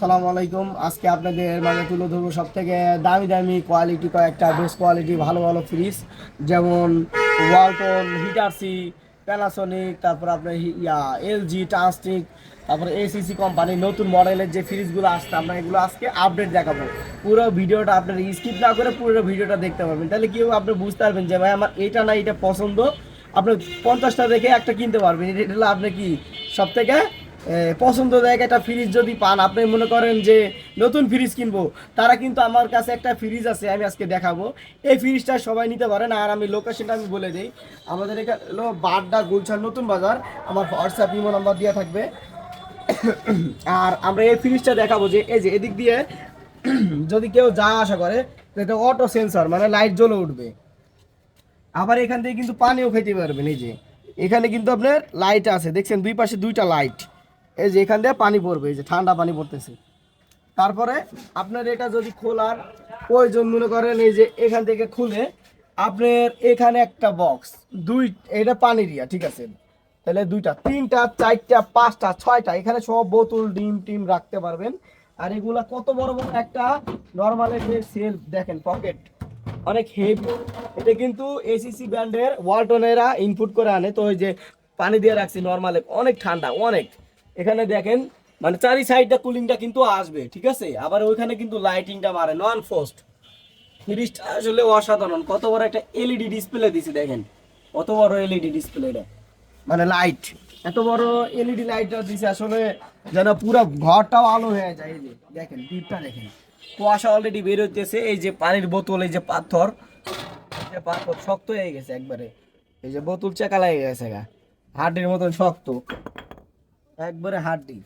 সালামু আলাইকুম। আজকে আপনাদের মানে তুলে ধরবো সব থেকে দামি দামি কোয়ালিটি কয়েকটা বেস্ট কোয়ালিটি ভালো ভালো ফ্রিজ যেমন ওয়ালটন হিটারসি প্যানাসোনিক তারপর আপনার ইয়া এলজি টাস্টিক তারপরে এসিসি কোম্পানির নতুন মডেলের যে ফ্রিজগুলো আসছে, আমরা এগুলো আজকে আপডেট দেখাবো। পুরো ভিডিওটা আপনার স্কিপ না করে পুরো ভিডিওটা দেখতে পারবেন। তাহলে কি হবে, আপনি বুঝতে পারবেন যে, ভাই, আমার এটা না, এটা পছন্দ। আপনি পঞ্চাশটা দেখে একটা কিনতে পারবেন। এটা হলো আপনি কি সব থেকে পছন্দদায়ক একটা ফ্রিজ যদি পান, আপনি মনে করেন যে নতুন ফ্রিজ কিনবো, তারা কিন্তু আমার কাছে একটা ফ্রিজ আছে, আমি আজকে দেখাবো। এই ফ্রিজটা সবাই নিতে পারেন, আর আমি লোকেশনটা আমি বলে দিই। আমাদের এখানে হলো বাড্ডা গুলশান নতুন বাজার, আমার হোয়াটসঅ্যাপ ইমো নাম্বার দেওয়া থাকবে। আর আমরা এই ফ্রিজটা দেখাবো যে, এই যে এদিক দিয়ে, যদি কেউ যা আশা করে, এটা অটো সেন্সর মানে লাইট জ্বলে উঠবে। আবার এখান থেকে কিন্তু পানিও খেতে পারবেন, এই যে। এখানে কিন্তু আপনার লাইট আছে, দেখছেন দুই পাশে দুইটা লাইট এই যে এখান দিয়ে পানি পড়বে, এই যে ঠান্ডা পানি পড়তেছে। তারপরে আপনার এটা যদি খোলার প্রয়োজন মনে করেন, এই যে এখান থেকে খুলে আপনার এখানে একটা বক্স দুই, এটা পানি দিয়া, ঠিক আছে? তাহলে দুইটা, তিনটা, চারটা, পাঁচটা, ছয়টা, এখানে সব বোতল, ডিম টিম রাখতে পারবেন। আর এগুলা কত বড় বড় একটা নর্মালের যে সেলফ দেখেন পকেট অনেক হেভি এটা কিন্তু এসিসি ব্র্যান্ডের ওয়ালটনেরা ইনপুট করে আনে। তো ওই যে পানি দিয়ে রাখছি নর্মালে অনেক ঠান্ডা, অনেক। এখানে দেখেন মানে চারি সাইডটা কুলিংটা কিন্তু আসবে ঠিক আছে? আবার ওইখানে কিন্তু লাইটিংটা মারে নন ফোস্ট ফ্রিজটা আসলে অসাধারণ। কত বড় একটা এলইডি ডিসপ্লে দিছি দেখেন। কত বড় এলইডি ডিসপ্লেটা মানে লাইট এত বড় এলইডি লাইটটা দিছে আসলে যেন পুরো ঘরটাও আলো হয়ে যায় এই যে। দেখেন ডিপটা দেখেন। কুয়াশা অলরেডি বের হইতেছে এই যে পানির বোতল এই যে পাথর এই যে পাথর শক্ত হয়ে গেছে একবারে। এই যে বোতল চাকা লেগে গেছে গা। হাড্ডির মতন শক্ত। একবারে হাড্ডি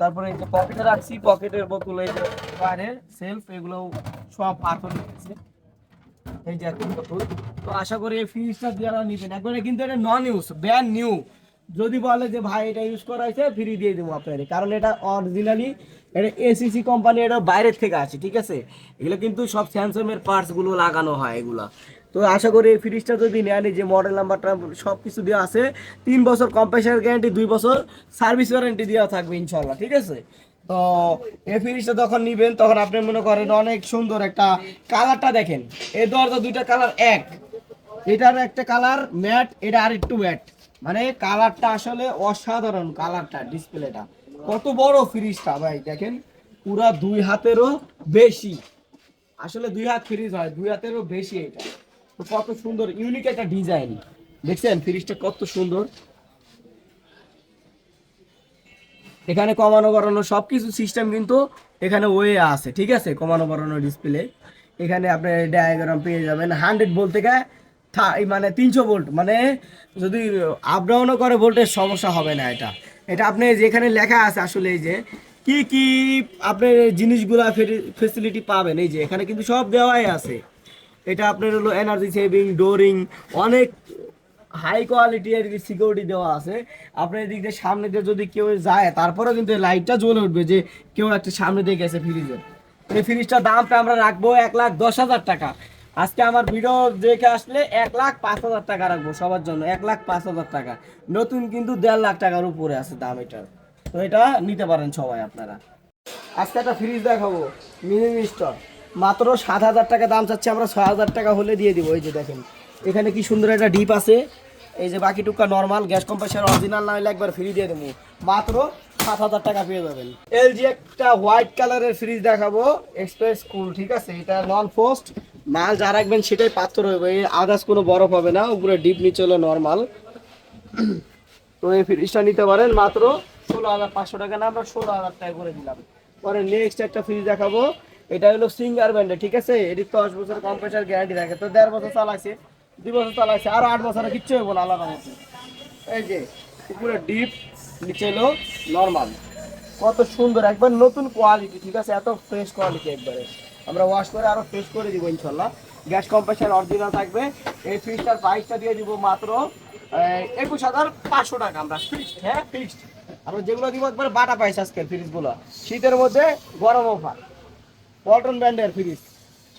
তারপরে এই যে পকেটে রাখছি পকেটের বোতল এই যে বাইরে সেলফ এগুলো সব পাথর দিয়েছে এই যে একটা বোতল। তো আশা করি এই ফ্রিজটা যারা নিবেন একবারে কিন্তু এটা নন ইউজ ব্র্যান্ড নিউ যদি বলে যে, ভাই, এটা ইউজ করা হয়েছে ফ্রি দিয়ে দেবো আপনাদের কারণ এটা অরিজিনালি এটা এসিসি কোম্পানি এটা বাইরের থেকে আছে, ঠিক আছে? এগুলো কিন্তু সব স্যামসাংয়ের পার্টসগুলো লাগানো হয়, এগুলা। তো আশা করি এই ফ্রিজটা যদি নেন যে মডেল নাম্বারটা সব কিছু দেওয়া আছে, তিন বছর কম্প্রেসার গ্যারান্টি দুই বছর সার্ভিস ওয়ারেন্টি দেওয়া থাকবে ইনশাল্লাহ ঠিক আছে? তো এই ফ্রিজটা যখন নিবেন, তখন আপনি মনে করেন অনেক সুন্দর একটা কালারটা দেখেন। এই দরজা দুইটা কালার এক। এটার একটা কালার ম্যাট এটা আর একটু ম্যাট মানে কালারটা আসলে অসাধারণ কালারটা ডিসপ্লেটা কত বড় ফ্রিজটা ভাই, দেখেন? পুরা দুই হাতেরও বেশি। আসলে দুই হাত ফ্রিজ হয়, দুই হাতেরও বেশি এটা। কত সুন্দর ইউনিক একটা ডিজাইন দেখছেন ফ্রিজটা কত সুন্দর। এখানে কমানো বাড়ানো সব কিছু সিস্টেম কিন্তু এখানে ওয়ে আছে, ঠিক আছে? কমানো বাড়ানো ডিসপ্লে এখানে আপনি ডায়াগ্রাম পেয়ে যাবেন। হান্ড্রেড ভোল্ট থেকে মানে তিনশো ভোল্ট মানে যদি আপ ডাউনও করে ভোল্টের সমস্যা হবে না এটা। এটা আপনি যেখানে লেখা আছে আসলে এই যে, কি কি আপনি জিনিসগুলা ফেসিলিটি পাবেন? এই যে, এখানে কিন্তু সব দেওয়াই আছে। এটা আপনার হলো এনার্জি সেভিং ডোরিং অনেক হাই কোয়ালিটি আর কি সিকিউরিটি দেওয়া আছে। আপনার এদিক দিয়ে সামনে দিয়ে যদি কেউ যায়, তারপরেও কিন্তু লাইটটা জ্বলে উঠবে যে কেউ একটা সামনে দিয়ে গেছে ফ্রিজের এই ফ্রিজটার দামটা আমরা রাখব এক লাখ দশ হাজার টাকা। আজকে আমার ভিডিও দেখে আসলে এক লাখ পাঁচ হাজার টাকা রাখব সবার জন্য, এক লাখ পাঁচ হাজার টাকা। নতুন কিন্তু দেড় লাখ টাকার উপরে আছে দাম এটার। তো এটা নিতে পারেন সবাই আপনারা। আজকে একটা ফ্রিজ দেখাবো মিনি মিস্টার মাত্র সাত হাজার টাকা দাম চাচ্ছে, আমরা ছয় হাজার টাকা হলে দিয়ে দিব। এই যে দেখেন, এখানে কি সুন্দর একটা ডিপ আছে। এই যে বাকি টুকা নর্মাল গ্যাস কম্প্রেসার অরিজিনাল না হলে একবার ফ্রি দিয়ে দেবো। মাত্র সাত হাজার টাকা পেয়ে যাবেন। এলজি একটা হোয়াইট কালারের ফ্রিজ দেখাবো। এক্সপ্রেস কুল ঠিক আছে? এটা নন ফোস্ট মাল যা রাখবেন সেটাই পাথর হবে আদার্স কোনো বরফ হবে না, উপরে ডিপ নিচে হলো নর্মাল তো এই ফ্রিজটা নিতে পারেন, মাত্র ষোলো হাজার পাঁচশো টাকা না, আমরা ষোলো হাজার টাকা করে দিলাম। পরে নেক্সট একটা ফ্রিজ দেখাবো। এটা হলো সিঙ্গার ব্র্যান্ডে ঠিক আছে? এটি দশ বছর কম্প্রেসার গ্যারান্টি থাকে। তো দেড় বছর চালাইছে, দুই বছর চালাইছে, আর আট বছরে কিচ্ছু হইব না, আলাদা মতো এই যে পুরো ডিপ নিচে হলো নর্মাল কত সুন্দর, একবার নতুন কোয়ালিটি ঠিক আছে? এত ফ্রেশ কোয়ালিটি একবারে। আমরা ওয়াশ করে আরও ফ্রেশ করে দিব, ইনশাল্লাহ। গ্যাস কম্প্রেসার অরিজিনাল থাকবে। এই ফ্রিজটার প্রাইসটা দিয়ে দিব মাত্র একুশ হাজার পাঁচশো টাকা আমরা। ফিক্সড হ্যাঁ ফিক্সড আমরা যেগুলো দিব একবার বাটা পাইস আজকে ফ্রিজগুলো শীতের মধ্যে গরম অফার পল্টন ব্র্যান্ডের ফ্রিজ।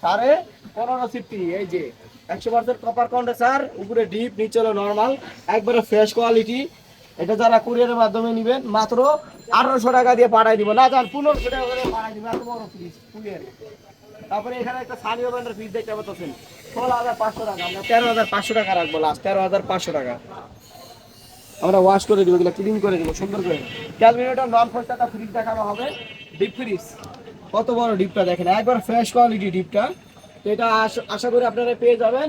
সাড়ে পনেরো সিফটি এই যে। একশো পার্সেন্ট কপার কন্ডেন্সার উপরে ডিপ নিচে হলো নর্মাল একবারে ফ্রেশ কোয়ালিটি এটা যারা কুরিয়ারের মাধ্যমে নেবেন, মাত্র আঠারোশো টাকা দিয়ে পাঠাই দিব। না, যান, পনেরোশো টাকা করে পাঠাই দিব, এত বড় ফ্রিজ কুরিয়ারে তারপরে এখানে একটা সানিও ব্যান্ডের ফ্রিজ দেখতে পাচ্ছেন। ষোলো হাজার পাঁচশো টাকা, আমরা তেরো হাজার পাঁচশো টাকা রাখব লাস্ট তেরো হাজার পাঁচশো টাকা। আমরা ওয়াশ করে দিব, এগুলো ক্লিন করে দিব, সুন্দর করে। ক্যালকুলেটর নন টাকা ফ্রিজ দেখানো হবে ডিপ ফ্রিজ কত বড় ডিপটা দেখেন? একবার ফ্রেশ কোয়ালিটি ডিপটা। তো এটা আশা করি আপনারা পেয়ে যাবেন।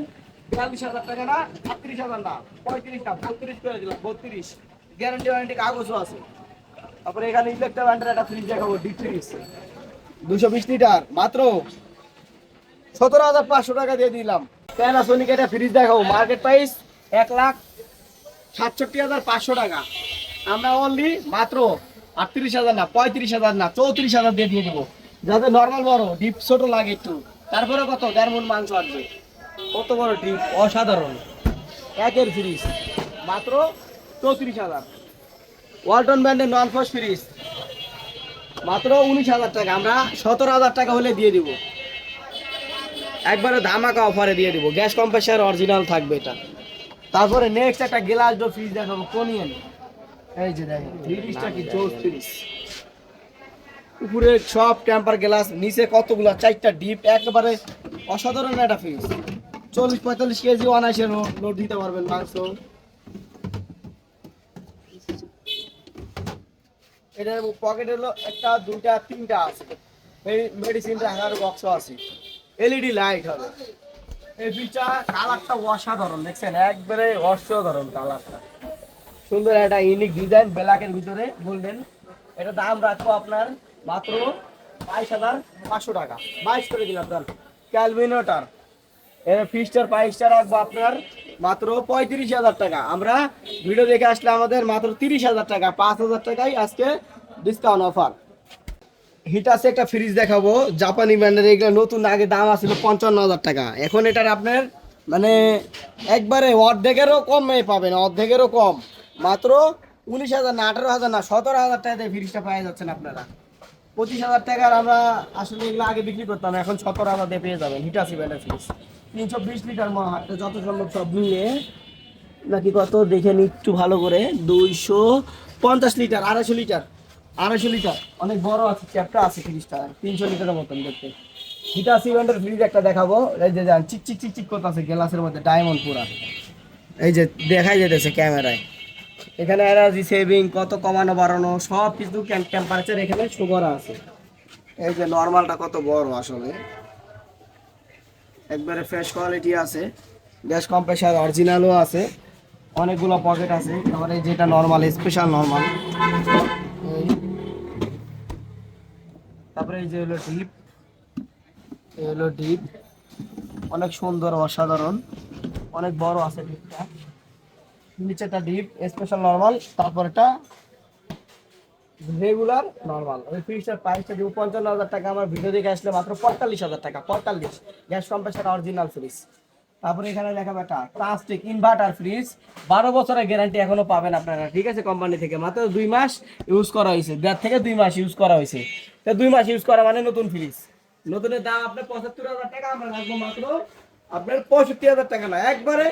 বিয়াল্লিশ হাজার টাকা না আটত্রিশ হাজার না, পঁয়ত্রিশ না, বত্রিশ করে দিলাম বত্রিশ। গ্যারান্টি ওয়ারেন্টি কাগজও আছে। তারপরে এখানে ইলেকট্রা ব্যান্ডের একটা ফ্রিজ দেখাবো ডিপ ফ্রিজ দুশো বিশ লিটার, মাত্র সতেরো হাজার পাঁচশো টাকা দিয়ে দিলাম। প্যানাসোনিক একটা ফ্রিজ দেখাবো মার্কেট প্রাইস এক লাখ সাতষট্টি হাজার পাঁচশো টাকা। আমরা অনলি মাত্র আটত্রিশ হাজার না, পঁয়ত্রিশ হাজার না, চৌত্রিশ হাজার দিয়ে দিয়ে দেবো। যাতে নর্মাল বড় ডিপ ছোট লাগে একটু। তারপরে কত? দেড় মন মাংস আসবে। কত বড় ডিপ অসাধারণ। একের ফ্রিজ মাত্র চৌত্রিশ হাজার। ওয়ালটন ব্র্যান্ডের নন ফস ফ্রিজ মাত্র উনিশ হাজার টাকা। আমরা সতেরো হাজার টাকা হলে দিয়ে দিব। একবারে ধামাকা অফারে দিয়ে দিব। গ্যাস কম্প্রেসার অরিজিনাল থাকবে এটা। তারপরে নেক্সট একটা গ্লাস ডো ফ্রিজ দেখাবো। কোনিয়ান এই যে দেখেন ফ্রিজটা কি জোস ফ্রিজ উপরে সব টেম্পার গ্লাস নিচে কতগুলা? চারটা ডিপ, একেবারে অসাধারণ একটা ফ্রিজ চল্লিশ পঁয়তাল্লিশ কেজি অনায়াসে লোড দিতে পারবেন মাংস। এটার পকেট হলো একটা, দুইটা, তিনটা আছে। এই মেডিসিন রাখার বক্সও আছে। এলইডি লাইট হবে। এই ফ্রিজটা কালারটা অসাধারণ, দেখছেন? একবারে অসাধারণ কালারটা সুন্দর একটা ইউনিক ডিজাইন ব্ল্যাকের ভিতরে গোল্ডেন এটা দাম রাখব আপনার মাত্র বাইশ হাজার পাঁচশো টাকা। বাইশ করে দিলাম আপনার ক্যালভিনোটার। এর ফিস্টার প্রাইসটা রাখব আপনার মাত্র পঁয়ত্রিশ হাজার টাকা। আমরা ভিডিও দেখে আসলে আমাদের মাত্র তিরিশ হাজার টাকা, পাঁচ হাজার টাকাই আজকে ডিসকাউন্ট অফার হিটাসে একটা ফ্রিজ দেখাবো, জাপানি ব্র্যান্ডের এগুলো নতুন, আগে দাম আছিল পঞ্চান্ন হাজার টাকা। এখন এটার আপনার মানে একবারে অর্ধেকেরও কমে পাবেন, অর্ধেকেরও কম। মাত্র উনিশ হাজার না, আঠারো হাজার না, সতেরো হাজার টাকা দিয়ে ফ্রিজটা পাওয়া যাচ্ছেন আপনারা। পঁচিশ হাজার টাকার আমরা আসলে এগুলো আগে বিক্রি করতাম, এখন সতেরো হাজার পেয়ে যাবেন হিটাসি ব্র্যান্ডের ফ্রিজ তিনশো বিশ লিটার মা যত সম্ভব সব নিয়ে, নাকি কত, দেখে নি একটু ভালো করে, দুইশো পঞ্চাশ লিটার, আড়াইশো লিটার আড়াইশো লিটার, অনেক বড় আছে, চ্যাপটা আছে ফ্রিজটা তিনশো লিটারের মতন দেখতে। হিটা সিভেন্টের ফ্রিজ একটা দেখাবো, এই যে যান, চিক চিক চিক চিক করতেছে গ্লাসের মধ্যে ডায়মন্ড পুরা। এই যে দেখাই যেতেছে ক্যামেরায়। এখানে এনার্জি সেভিং কত কমানো, বাড়ানো, সব কিছু টেম্পারেচার এখানে করা আছে। এই যে নর্মালটা কত বড় আসলে। একবারে ফ্রেশ কোয়ালিটি আছে। গ্যাস কম্প্রেসার অরিজিনালও আছে। অনেকগুলো পকেট আছে। তারপরে যেটা নর্মাল স্পেশাল নর্মাল তারপরে এই যে হলো ডিপ এই হলো ডিপ অনেক সুন্দর, অসাধারণ। অনেক বড় আছে ডিপটা নিচেটা ডিপ স্পেশাল নর্মাল তারপরটা রেগুলার নর্মাল ওই ফ্রিজটার প্রাইসটা দিব পঞ্চান্ন হাজার টাকা, আমার ভিডিও দেখে আসলে মাত্র পঁয়তাল্লিশ হাজার টাকা, পঁয়তাল্লিশ। গ্যাস কম্প্রেসার অরিজিনাল ফ্রিজ তারপরে এখানে লেখা একটা প্লাস্টিক ইনভার্টার ফ্রিজ বারো বছরের গ্যারান্টি এখনও পাবেন আপনারা, ঠিক আছে কোম্পানি থেকে। মাত্র দুই মাস ইউজ করা হয়েছে, দেড় থেকে দুই মাস ইউজ করা হয়েছে। তো দুই মাস ইউজ করা মানে নতুন ফ্রিজ নতুনের দাম আপনার পঁচাত্তর হাজার টাকা, আমরা রাখব মাত্র আপনার পঁয়ষট্টি হাজার টাকা না, একবারে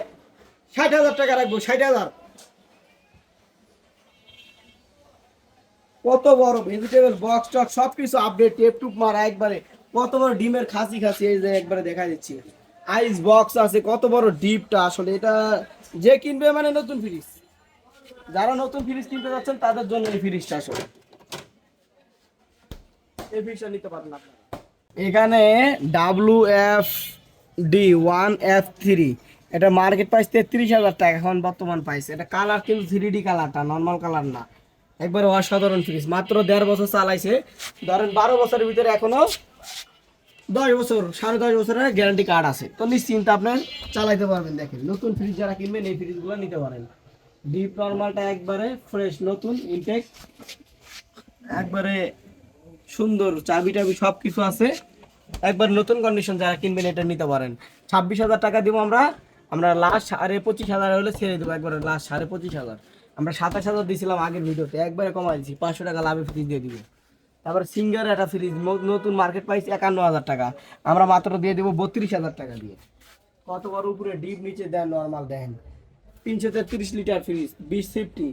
ষাট হাজার টাকা রাখব, ষাট হাজার। কত বড় ভেজিটেবল বক্স টক সব কিছু আপডেট টেপ টুপ মারা একবারে। কত বড় ডিমের খাসি খাসি, এই যে একবারে দেখা যাচ্ছে আইস বক্স আছে, কত বড় ডিপটা আসলে এটা যে কিনবে মানে নতুন ফ্রিজ যারা নতুন ফ্রিজ কিনতে যাচ্ছেন, তাদের জন্য এই ফ্রিজটা আসলে। এই ফ্রিজটা নিতে পারেন আপনারা। এখানে W F D one F three এটা মার্কেট প্রাইস তেত্রিশ হাজার টাকা এখন বর্তমান প্রাইস এটা কালার কিন্তু থ্রি কালারটা নর্মাল কালার না। একবারে অসাধারণ ফ্রিজ মাত্র দেড় বছর চালাইছে। ধরেন বারো বছরের ভিতরে এখনও দশ বছর, সাড়ে দশ বছরের গ্যারান্টি কার্ড আছে। তো নিশ্চিন্ত আপনার চালাইতে পারবেন, দেখেন। নতুন ফ্রিজ যারা কিনবেন, এই ফ্রিজগুলো নিতে পারেন। ডিপ নর্মালটা একবারে ফ্রেশ নতুন ইনটেক একবারে সুন্দর চাবি টাবি সব কিছু আছে। একবার নতুন কন্ডিশন যারা কিনবেন, এটা নিতে পারেন। ছাব্বিশ হাজার টাকা দিব আমরা আমরা লাস্ট সাড়ে পঁচিশ হাজার হলে ছেড়ে দেবো, একবারে লাস্ট সাড়ে পঁচিশ হাজার। আমরা সাতাশ হাজার দিয়েছিলাম আগের ভিডিওতে, একবারে কমাই দিচ্ছি পাঁচশো টাকা লাভে ফ্রিজ দিয়ে দিব। তারপর সিঙ্গার একটা ফ্রিজ নতুন মার্কেট প্রাইস একান্ন হাজার টাকা। আমরা মাত্র দিয়ে দেবো বত্রিশ হাজার টাকা দিয়ে। কত বড় উপরে ডিপ নিচে দেন নর্মাল দেন। তিনশো তেত্রিশ লিটার ফ্রিজ বিশ ফিফটি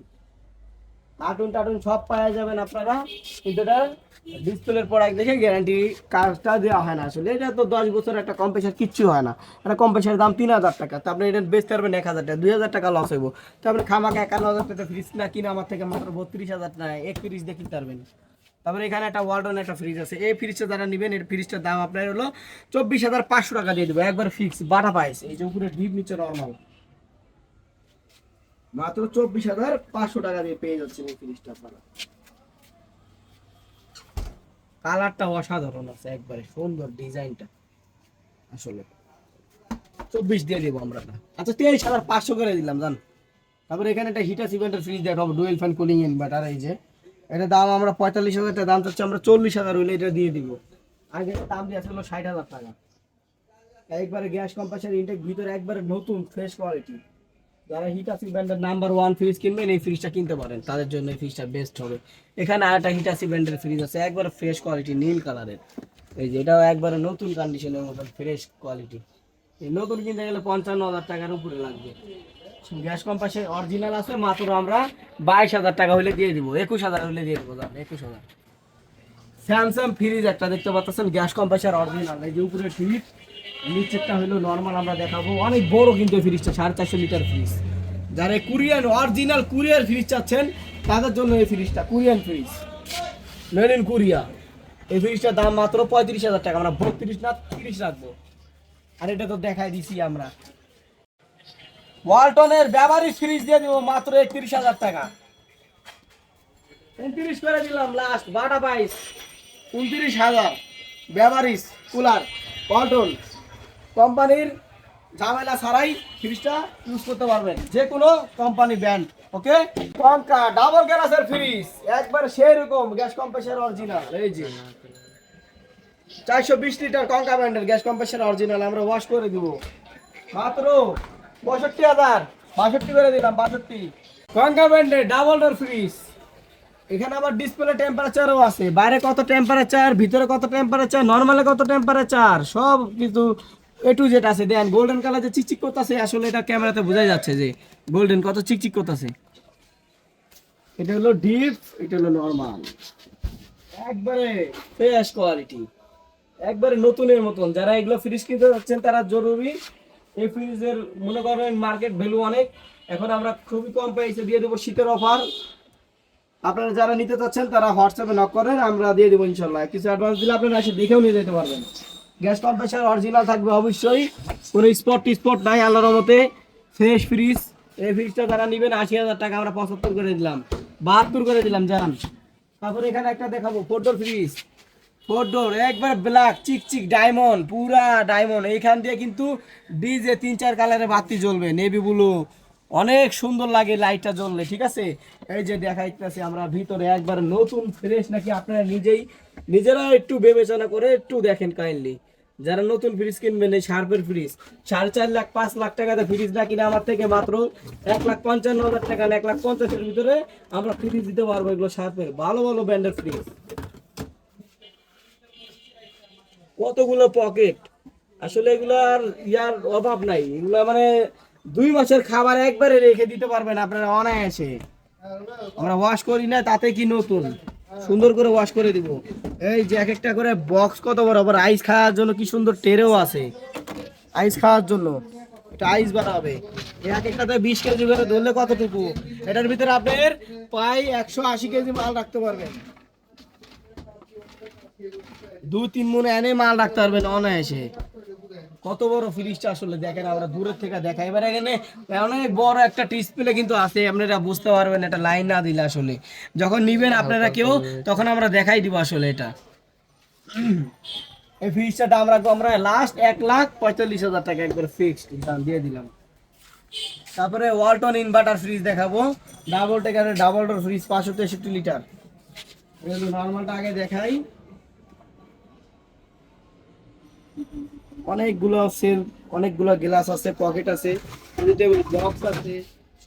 কার্টুন টার্টুন সব পাওয়া যাবেন আপনারা। কিন্তু এটা ডিসপ্লের প্রোডাক্ট দেখে গ্যারান্টি কার্ডটা দেওয়া হয় না আসলে। এটা তো দশ বছর একটা কম্পেসার কিচ্ছু হয় না। একটা কম্পেসারের দাম তিন হাজার টাকা। তো আপনি এটা বেচতে পারবেন এক হাজার টাকা, দুই হাজার টাকা লস হইব। তো আপনি খামাকে একান্ন হাজার টাকা ফ্রিজ না কিনে আমার থেকে মাত্র বত্রিশ হাজার টাকা একত্রিশ দিয়ে পারবেন। তারপরে এখানে একটা ওয়ার্ডন একটা ফ্রিজ আছে। এই ফ্রিজটা যারা নেবেন, এর ফ্রিজটার দাম আপনার হলো চব্বিশ হাজার পাঁচশো টাকা দিয়ে দেবো। একবার ফিক্স বাটা পাইস এই যে উপরে ডিপ নিচে নর্মাল মাত্র চব্বিশ হাজার পাঁচশো টাকা দিয়ে পেয়ে যাচ্ছেন এই ফ্রিজটা আপনারা। কালারটা অসাধারণ আছে একবারে, সুন্দর ডিজাইনটা। আসলে। চব্বিশ দিয়ে দেবো আমরা। আচ্ছা তেইশ হাজার পাঁচশো করে দিলাম, জান। তারপরে এখানে একটা হিটার সিভেন্টের ফ্রিজ দেখাবো ডুয়েল ফ্যান কুলিং ইনভার্টার এই যে। এটা দাম আমরা পঁয়তাল্লিশ হাজার দাম চাচ্ছি আমরা চল্লিশ হাজার হইলে এটা দিয়ে দিব। আগে দাম দিয়ে আসলে ষাট হাজার টাকা। একবারে গ্যাস কম্প্রেসার ইনটেক ভিতরে একবারে নতুন ফ্রেশ কোয়ালিটি যারা হিটাসি ব্র্যান্ডের নাম্বার ওয়ান ফ্রিজ কিনবেন, এই ফ্রিজটা কিনতে পারেন। তাদের জন্য এই ফ্রিজটা বেস্ট হবে। এখানে আরেকটা হিটাসি ব্র্যান্ডের ফ্রিজ আছে, একবারে ফ্রেশ কোয়ালিটি নীল কালারের এই যে, এটাও একবারে নতুন কন্ডিশনের মতন ফ্রেশ কোয়ালিটি এই নতুন কিনতে গেলে পঞ্চান্ন হাজার টাকার উপরে লাগবে। গ্যাস কম্পাসের অরিজিনাল আছে মাত্র আমরা বাইশ হাজার টাকা হলে দিয়ে দিব। একুশ হাজার হলে দিয়ে দেবো দাম একুশ হাজার। স্যামসাং ফ্রিজ একটা দেখতে পাচ্ছেন গ্যাস কম্প্রেসার অরিজিনাল এই যে উপরে ফ্রিজ নিচেরটা হলো নর্মাল আমরা দেখাবো। অনেক বড় কিন্তু ফ্রিজটা সাড়ে চারশো লিটার ফ্রিজ যারা কুরিয়ান অরিজিনাল কুরিয়ার ফ্রিজ চাচ্ছেন, তাদের জন্য এই ফ্রিজটা Korean fridge made in Korea এই ফ্রিজটার দাম মাত্র পঁয়ত্রিশ হাজার টাকা, আমরা বত্রিশ না, তিরিশ রাখব। আর এটা তো দেখাই দিছি আমরা। ওয়ালটনের ব্যবহারিক ফ্রিজ দিয়ে দিব মাত্র একত্রিশ হাজার টাকা। উনত্রিশ করে দিলাম লাস্ট বাটা বাইশ উনত্রিশ হাজার। ব্যবহারিস কুলার ওয়ালটন। কোম্পানির ঝামেলা ছাড়াই ফ্রিজটা ইউজ করতে পারবেন। যে কোনো company brand okay Konka double গ্যাসের ফ্রিজ একবার সেই রকম গ্যাস কম্প্রেসার অরিজিনাল এই যে। চারশো বিশ লিটার কঙ্কা ব্র্যান্ডের গ্যাস কম্প্রেসার অরিজিনাল আমরা ওয়াশ করে দিব। মাত্র পঁয়ষট্টি হাজার, বাষট্টি করে দিলাম, বাষট্টি। কঙ্কা ব্র্যান্ডের ডাবল ডোর ফ্রিজ এখানে আবার ডিসপ্লে টেম্পারেচারও আছে। বাইরে কত টেম্পারেচার ভিতরে কত টেম্পারেচার নর্মালে কত টেম্পারেচার সব কিছু এ টু জেড আছে। দেন গোল্ডেন কালার যে চিকচিক করতেছে, আসলে এটা ক্যামেরাতে বোঝা যাচ্ছে যে গোল্ডেন কত চিকচিক করতেছে। এটা হলো ডিপ এটা হলো নর্মাল একবারে ফ্রেশ কোয়ালিটি একবারে নতুনের মতন। যারা এগুলো ফ্রিজ কিনতে যাচ্ছেন, তারা জরুরি এই ফ্রিজের মনে করেন মার্কেট ভ্যালু অনেক। এখন আমরা খুবই কম প্রাইসে দিয়ে দেবো শীতের অফার আপনারা যারা নিতে চাচ্ছেন, তারা হোয়াটসঅ্যাপে নক করেন, আমরা দিয়ে দেবো ইনশাল্লাহ। কিছু অ্যাডভান্স দিলে আপনারা এসে দেখেও নিয়ে যেতে পারবেন। গ্যাস কম্প্রেসার অরিজিনাল থাকবে অবশ্যই। কোনো স্পট স্পট নাই আল্লাহর মতে ফ্রেশ ফ্রিজ এই ফ্রিজটা যারা নেবেন, আশি হাজার টাকা আমরা পঁচাত্তর করে দিলাম। বাহাত্তর করে দিলাম, জান। তারপরে এখানে একটা দেখাবো ফোর ফ্রিজ ফোর একবার ব্ল্যাক চিক চিক ডায়মন্ড পুরা ডায়মন্ড এইখান দিয়ে কিন্তু ডিজে তিন, চার কালারের বাতি জ্বলবে নেভি ব্লু অনেক সুন্দর লাগে লাইটটা জ্বললে, ঠিক আছে? এই যে দেখাইতেছি আমরা ভিতরে একবার নতুন ফ্রেশ নাকি আপনারা নিজেই নিজেরা একটু বিবেচনা করে একটু দেখেন কাইন্ডলি যারা নতুন ফ্রিজ কিনবেন, এই শার্পের ফ্রিজ সাড়ে চার লাখ, পাঁচ লাখ টাকাতে ফ্রিজ না কিনে আমার থেকে মাত্র এক লাখ পঞ্চান্ন হাজার টাকা এক লাখ পঞ্চাশের ভিতরে আমরা ফ্রিজ দিতে পারব এগুলো শার্পের ভালো ভালো ব্র্যান্ডের ফ্রিজ কতগুলো পকেট আসলে এগুলো আর ইয়ার অভাব নাই। এগুলো মানে দুই মাসের খাবার একবারে রেখে দিতে পারবেন আপনারা অনায়াসে। আমরা ওয়াশ করি না, তাতে কি নতুন? সুন্দর করে ওয়াশ করে দিব। এই যে এক একটা করে বক্স কত বড়, আবার আইস খাওয়ার জন্য কি সুন্দর টেরেও আছে। আইস খাওয়ার জন্য। এটা আইস বানাবে। এক একটাতে বিশ কেজি করে ধরলে কতটুকু? এটার ভিতরে আপনার প্রায় একশো আশি কেজি মাল রাখতে পারবেন। দু, তিন মনে এনে মাল রাখতে পারবেন অনায়াসে। কত বড় ফ্রিজটা আসলে দেখেন আমরা দূরের থেকে দেখাই। এবার এখানে অনেক বড় একটা ডিসপ্লে কিন্তু আছে আপনারা বুঝতে পারবেন এটা লাইন না দিলে আসলে। যখন নিবেন আপনারা কেউ তখন আমরা দেখাই দিব আসলে এটা। এই ফ্রিজটা দাম রাখব আমরা লাস্ট এক লাখ পঁয়তাল্লিশ হাজার টাকা একবার ফিক্সড দাম দিয়ে দিলাম। তারপরে ওয়ালটন ইনভার্টার ফ্রিজ দেখাবো। ডাবল টেকারের ডাবল ডোর ফ্রিজ পাঁচশো তেষট্টি লিটার নর্মালটা আগে দেখাই। অনেকগুলো আছে, অনেকগুলো গ্লাস আছে পকেট আছে ভেজিটেবল বক্স আছে,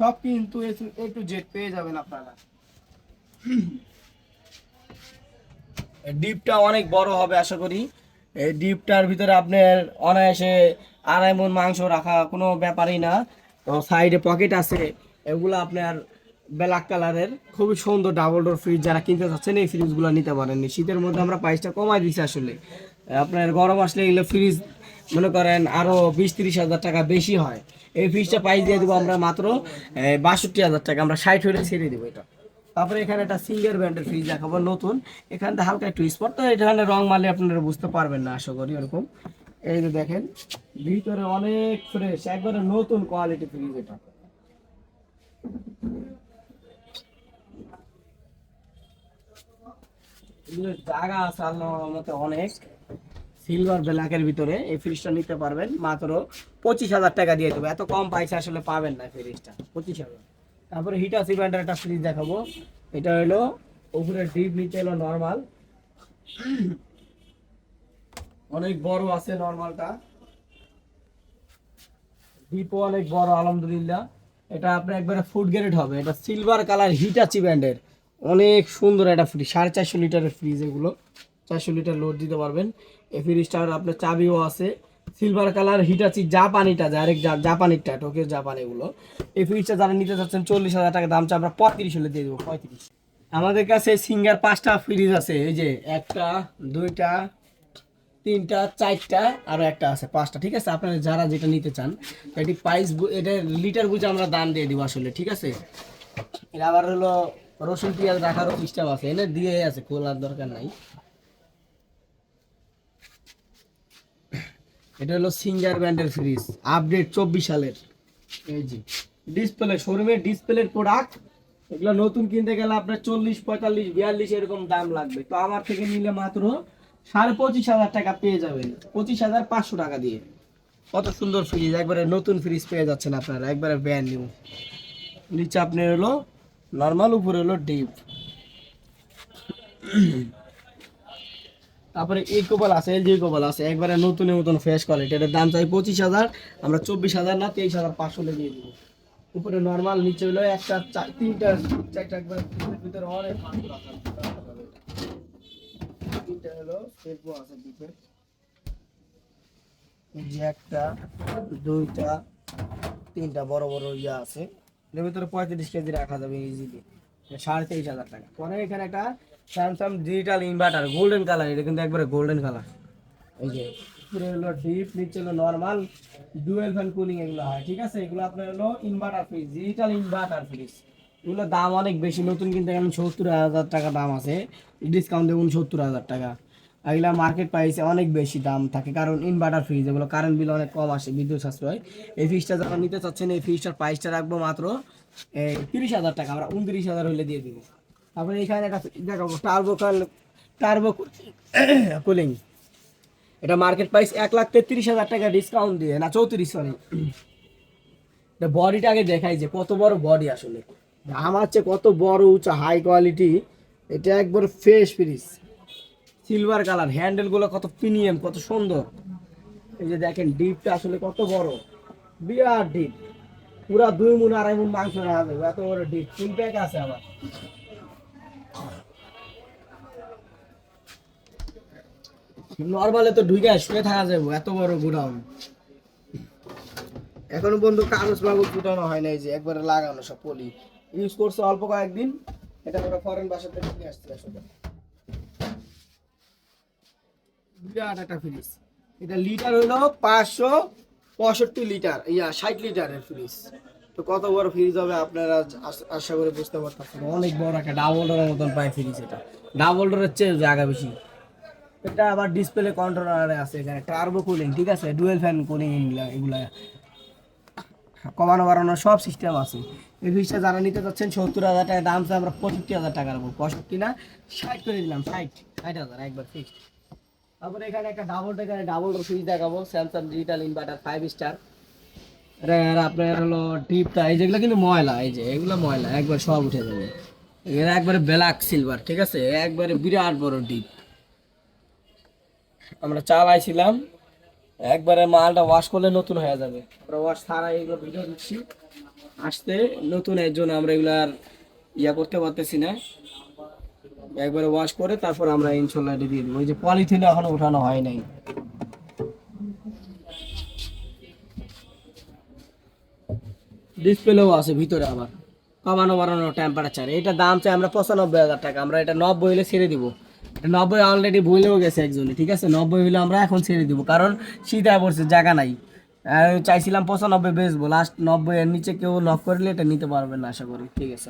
সব কিন্তু এ টু জেড পেয়ে যাবেন আপনারা। ডিপটা অনেক বড় হবে, আশা করি। এই ডিপটার ভিতরে আপনার অনায়াসে আড়াই মন মাংস রাখা কোনো ব্যাপারই না। তো সাইডে পকেট আছে, এগুলো আপনার ব্ল্যাক কালারের খুবই সুন্দর ডাবল ডোর ফ্রিজ যারা কিনতে চাচ্ছেন, এই ফ্রিজগুলো নিতে পারেন শীতের মধ্যে আমরা প্রাইসটা কমাই দিচ্ছি আসলে। আপনার গরম আসলে এগুলো ফ্রিজ মনে করেন আরও বিশ তিরিশ হাজার টাকা বেশি হয়। এই ফ্রিজটা প্রাইস দিয়ে দেবো আমরা মাত্র বাষট্টি হাজার টাকা। আমরা ষাট হলে ছেড়ে দেবো এটা। তারপরে এখানে একটা সিঙ্গার ব্র্যান্ডের ফ্রিজ দেখাবো, নতুন। এখানে তো হালকা একটু স্পট তো এখানে রং মারলে আপনারা বুঝতে পারবেন না, আশা করি ওরকম এই যে দেখেন, ভিতরে অনেক ফ্রেশ একবারে নতুন কোয়ালিটি ফ্রিজ এটা। জায়গা আছে আল্লাহর মতে অনেক। সিলভার ব্ল্যাকের ভিতরে এই ফ্রিজটা নিতে পারবেন মাত্র পঁচিশ হাজার টাকা দিয়ে দেবো। এত কম পয়সা আসলে পাবেন না ফ্রিজটা পঁচিশ হাজার। তারপরে হিটাসি ব্র্যান্ডের একটা ফ্রিজ দেখাবো। এটা হলো উপরে ডিপ নিচে হলো নর্মাল অনেক বড় আছে নর্মালটা ডিপও অনেক বড়, আলহামদুলিল্লাহ। এটা আপনার একবারে ফুড গ্রেড হবে। এটা সিলভার কালার হিটাচি ব্র্যান্ডের অনেক সুন্দর একটা ফ্রিজ সাড়ে চারশো লিটারের ফ্রিজ এগুলো। চারশো লিটার লোড দিতে পারবেন। এই ফ্রিজটার আপনার চাবিও আছে। সিলভার কালার হিটাচি জাপানিটা ডাইরেক্ট জাপানিটা টোকিও জাপান এগুলো। এই ফ্রিজটা যারা নিতে চাচ্ছেন চল্লিশ হাজার টাকা দাম আমরা পঁয়ত্রিশ হলে দিয়ে দেবো, পঁয়ত্রিশ। আমাদের কাছে সিঙ্গার পাঁচটা ফ্রিজ আছে, এই যে একটা, দুইটা, তিনটা, চারটা, আরও একটা আছে, পাঁচটা, ঠিক আছে? আপনারা যারা যেটা নিতে চান, এটি প্রাইস এটা লিটার বুঝে আমরা দাম দিয়ে দিব আসলে, ঠিক আছে? এটা আবার হলো রসুন পেঁয়াজ রাখারও সিস্টেম আছে, এনে দিয়ে আছে, খোলার দরকার নাই। এটা হলো সিঙ্গার ব্র্যান্ডের ফ্রিজ আপডেট চব্বিশ সালের। এই জি ডিসপ্লে শোরুমের ডিসপ্লের প্রোডাক্ট এগুলো নতুন কিনতে গেলে আপনার চল্লিশ, পঁয়তাল্লিশ, বিয়াল্লিশ এরকম দাম লাগবে। তো আমার থেকে নিলে মাত্র সাড়ে পঁচিশ হাজার টাকা পেয়ে যাবেন। পঁচিশ হাজার পাঁচশো টাকা দিয়ে। কত সুন্দর ফ্রিজ একবারে নতুন ফ্রিজ পেয়ে যাচ্ছেন আপনারা, একবারে ব্র্যান্ড নিউ নিচে আপনার হলো নর্মাল উপরে হলো ডিপ তারপরে এই কোপাল আছে এলজি কোপাল আছে, একবারে নতুন নতুন ফ্রেশ কোয়ালিটি এটার দাম চাই পঁচিশ হাজার, আমরা চব্বিশ হাজার না তেইশ হাজার পাঁচশো দিয়ে দিব। উপরে নর্মাল নিচে হলো একটা তিনটা, চারটা একবারে ভিতরে অনেক। তিনটা হলো আছে যে একটা, দুইটা, তিনটা বড় বড় আছে। ভিতরে পঁয়ত্রিশ কেজি রাখা যাবে ইজিলি সাড়ে তেইশ হাজার টাকা। পরে এখানে একটা Samsung digital inverter golden colour এটা কিন্তু একবারে গোল্ডেন কালার এই যে, উপরে হলো ডিপ নিচে হলো নর্মাল ডুয়েল ফ্যান কুলিং এগুলো হয়, ঠিক আছে? এগুলো আপনার হলো inverter fridge digital inverter fridge এগুলো দাম অনেক বেশি, নতুন কিনতে গেলে সত্তর হাজার টাকা দাম আছে ডিসকাউন্ট দেবুন সত্তর হাজার টাকা। এগুলা মার্কেট প্রাইসে অনেক বেশি দাম থাকে, কারণ ইনভার্টার ফ্রিজ এগুলো কারেন্ট বিল অনেক কম আসে, বিদ্যুৎ সাশ্রয়। এই ফ্রিজটা যারা নিতে চাচ্ছেন, এই ফ্রিজটার প্রাইসটা রাখব মাত্র তিরিশ হাজার টাকা, আমরা উনত্রিশ হাজার হলে দিয়ে দিব। তারপরে এখানে একটা দেখাবো টার্বো টার্বো কুলিং এটা মার্কেট প্রাইস এক লাখ তেত্রিশ হাজার টাকা ডিসকাউন্ট দিয়ে, না, চৌত্রিশ সরি এটা বডিটা আগে দেখাই যে কত বড় বডি আসলে। আমার চেয়ে কত বড়, উঁচা হাই কোয়ালিটি এটা একবার ফ্রেশ ফ্রিজ সিলভার কালার হ্যান্ডেলগুলো কত প্রিমিয়াম কত সুন্দর। এই যে দেখেন ডিপটা আসলে কত বড়। বিরাট ডিপ পুরা দুই মুন, আড়াই মুন মাংস রাখা যাবে, এত বড় ডিপ ফুল প্যাক আছে আবার। নর্মালে তো ঢুকে শুয়ে থাকা যাবে এত বড় গোডাউন। এখনও পর্যন্ত কাগজ মাগজ ফুটানো হয় না এই যে একবারে লাগানো সব পলি। ইউজ করছে অল্প কয়েকদিন, এটা আমরা ফরেন বাসা থেকে নিয়ে আসছি আসলে বিরাট একটা ফ্রিজ এটা লিটার হলো পাঁচশো পঁয়ষট্টি লিটার ইয়া, ষাট লিটারের ফ্রিজ তো কত বড় ফ্রিজ হবে আপনারা আশা করে বুঝতে পারতেছেন। অনেক বড় একটা ডাবল ডোরের মতন পায় ফ্রিজ এটা। ডাবল ডোরের চেয়ে জায়গা বেশি। এটা আবার ডিসপ্লে কন্ট্রোলারে আছে এখানে টার্বো কুলিং ঠিক আছে? ডুয়েল ফ্যান কুলিং এগুলা কমানো বাড়ানো সব সিস্টেম আছে। এই ফ্রিজটা যারা নিতে চাচ্ছেন সত্তর হাজার টাকা দাম চাই, আমরা পঁয়ষট্টি হাজার টাকা রাখব পঁয়ষট্টি না? ষাট করে দিলাম, ষাট ষাট হাজার, একবার ফিক্সড তারপরে এখানে একটা ডাবল এখানে ডাবল ফ্রিজ দেখাবো। Samsung digital inverter five star আর আপনার হলো ডিপটা এই যেগুলো কিন্তু ময়লা, এই যে, এগুলো ময়লা, একবার সব উঠে যাবে। এরা একবারে ব্ল্যাক সিলভার ঠিক আছে? একবারে বিরাট বড় ডিপ আমরা চালাইছিলাম একবারে মালটা ওয়াশ করলে নতুন হয়ে যাবে। আমরা ওয়াশ ছাড়া এগুলো ভিডিও দিচ্ছি। আসতে নতুন এর জন্য আমরা এগুলো আর ইয়া করতে পারতেছি না। একবারে ওয়াশ করে তারপর আমরা ইনশাল্লাহ দিয়ে দেবো। ওই যে পলিথিন এখনও উঠানো হয় নাই। ডিসপ্লেও আছে ভিতরে আবার। কমানো বাড়ানো টেম্পারেচার এটা দাম চাই আমরা পঁচানব্বই হাজার টাকা। আমরা এটা নব্বই হলে ছেড়ে দিব। নব্বই অলরেডি ভুলেও গেছে একজনে ঠিক আছে? নব্বই হলে আমরা এখন ছেড়ে দিব, কারণ শীতায় পড়ছে, জায়গা নাই। চাইছিলাম পঁচানব্বই বেচবো লাস্ট নব্বই এর নিচে কেউ লক করলে এটা নিতে পারবেন আশা করি, ঠিক আছে?